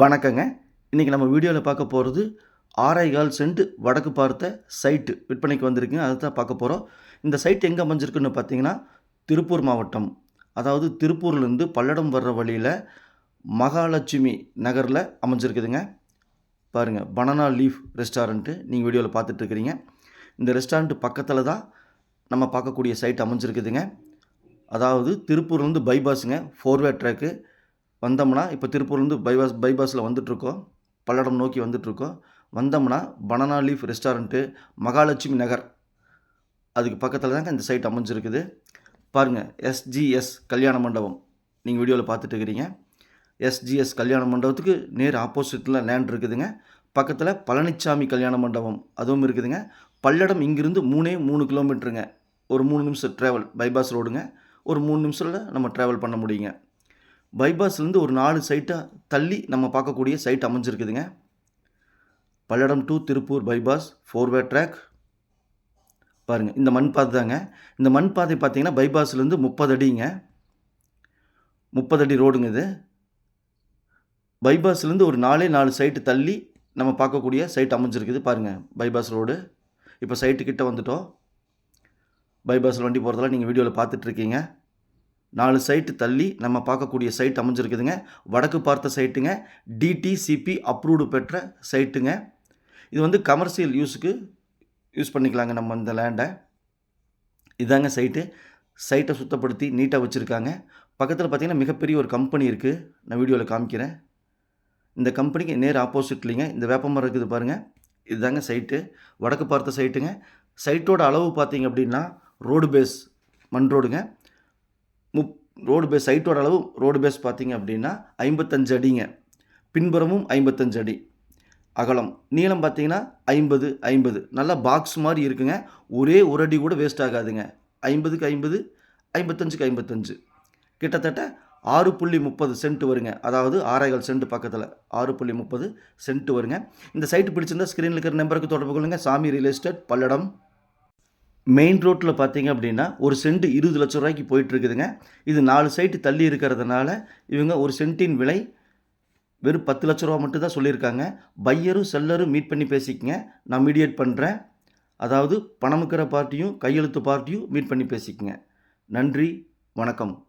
வணக்கங்க. இன்றைக்கி நம்ம வீடியோவில் பார்க்க போகிறது ஆறாய்கால் சென்ட் வடக்கு பார்த்த சைட்டு விற்பனைக்கு வந்திருக்குங்க. அதை தான் பார்க்க போகிறோம் இந்த சைட் எங்கே அமைஞ்சிருக்குன்னு பார்த்தீங்கன்னா திருப்பூர் மாவட்டம். அதாவது திருப்பூர்லேருந்து பல்லடம் வர்ற வழியில் மகாலட்சுமி நகரில் அமைஞ்சிருக்குதுங்க. பாருங்கள் பனானா லீஃப் ரெஸ்டாரண்ட்டு நீங்கள் வீடியோவில் பார்த்துட்ருக்கிறீங்க. இந்த ரெஸ்டாரண்ட் பக்கத்தில் தான் நம்ம பார்க்கக்கூடிய சைட் அமைஞ்சிருக்குதுங்க. அதாவது திருப்பூர்லேருந்து பைபாஸுங்க ஃபோர்வே ட்ராக்கு. வந்தோம்னா இப்போ திருப்பூர்லேருந்து பைபாஸ் பைபாஸில் வந்துட்ருக்கோம் பல்லடம் நோக்கி வந்துட்ருக்கோம் வந்தோம்னா banana leaf restaurant Mahalakshmi Nagar. அதுக்கு பக்கத்தில் தாங்க இந்த சைட் அமைஞ்சிருக்குது. பாருங்கள் எஸ்ஜிஎஸ் கல்யாண மண்டபம். நீங்கள் வீடியோவில் பார்த்துட்டு இருக்கிறீங்க. எஸ்ஜிஎஸ் கல்யாண மண்டபத்துக்கு நேர் ஆப்போசிட்டில் லேண்ட் இருக்குதுங்க. பக்கத்தில் பழனிச்சாமி கல்யாண மண்டபம் அதுவும் இருக்குதுங்க. பல்லடம் இங்கிருந்து மூணே மூணு கிலோமீட்டருங்க. ஒரு மூணு நிமிஷம் ட்ராவல் பைபாஸ் ரோடுங்க ஒரு மூணு நிமிஷத்தில் நம்ம ட்ராவல் பண்ண முடியுங்க. பைபாஸ்லேருந்து ஒரு நாலு சைட்டாக தள்ளி நம்ம பார்க்கக்கூடிய சைட் அமைஞ்சிருக்குதுங்க. Palladam to Tiruppur bypass four way track பாருங்கள் இந்த மண் பாதை தாங்க. இந்த மண் பாதை பார்த்தீங்கன்னா பைபாஸ்லேருந்து முப்பது அடிங்க. முப்பது அடி ரோடுங்க இது. பைபாஸ்லேருந்து ஒரு நாலே நாலு சைட்டு தள்ளி நம்ம பார்க்கக்கூடிய சைட் அமைஞ்சிருக்குது பாருங்கள் பைபாஸ் ரோடு. இப்போ சைட்டு கிட்டே வந்துட்டோம். பைபாஸில் வண்டி போகிறதெல்லாம் நீங்கள் வீடியோவில் பார்த்துட்ருக்கீங்க நாலு சைட்டு தள்ளி நம்ம பார்க்கக்கூடிய சைட் அமைஞ்சிருக்குதுங்க. வடக்கு பார்த்த சைட்டுங்க டிடிசிபி அப்ரூவ்டு பெற்ற சைட்டுங்க இது வந்து கமர்ஷியல் யூஸுக்கு யூஸ் பண்ணிக்கலாங்க நம்ம இந்த லேண்டை இதாங்க சைட்டு சைட்டை சுத்தப்படுத்தி நீட்டாக வச்சுருக்காங்க. பக்கத்தில் பார்த்திங்கன்னா மிகப்பெரிய ஒரு கம்பெனி இருக்குது நான் வீடியோவில் காமிக்கிறேன். இந்த கம்பெனிக்கு நேர் ஆப்போசிட்லிங்க இந்த வேப்பமரம் இருக்குது பாருங்கள் இதுதாங்க சைட்டு வடக்கு பார்த்த சைட்டுங்க சைட்டோட அளவு பார்த்தீங்க அப்படின்னா ரோடு பேஸ் மண் ரோடுங்க ரோடு பேஸ் சைட்டோட அளவு ரோடு பேஸ் பார்த்தீங்க அப்படின்னா ஐம்பத்தஞ்சு அடிங்க. பின்புறமும் ஐம்பத்தஞ்சு அடி. அகலம் நீளம் பார்த்தீங்கன்னா ஐம்பது ஐம்பது. நல்லா பாக்ஸ் மாதிரி இருக்குங்க. ஒரே ஒரு அடி கூட வேஸ்ட் ஆகாதுங்க. ஐம்பதுக்கு ஐம்பது ஐம்பத்தஞ்சுக்கு ஐம்பத்தஞ்சு. கிட்டத்தட்ட ஆறு புள்ளி முப்பது சென்ட் வருங்க. அதாவது ஆறாயிரம் சென்ட் பக்கத்தில். ஆறு புள்ளி முப்பது சென்ட் வருங்க. இந்த சைட்டு பிடிச்சிருந்தா ஸ்க்ரீனில் இருக்கிற நம்பருக்கு தொடர்பு கொள்ளுங்கள் சாமி ரியல் எஸ்டேட் பல்லடம் மெயின் ரோட்டில் பார்த்தீங்க அப்படின்னா ஒரு சென்ட் இருபது லட்ச ரூபாய்க்கு போயிட்டு இருக்குதுங்க இது நாலு சைட்டு தள்ளி இருக்கிறதுனால இவங்க ஒரு சென்ட்டின் விலை வெறும் பத்து லட்ச ரூபா மட்டும் தான் சொல்லியிருக்காங்க. பையரும் செல்லரும் மீட் பண்ணி பேசிக்கங்க. நான் மீடியேட் பண்ணுறேன் அதாவது பணமுக்கிற பார்ட்டியும் கையெழுத்து பார்ட்டியும் மீட் பண்ணி பேசிக்கங்க. நன்றி வணக்கம்.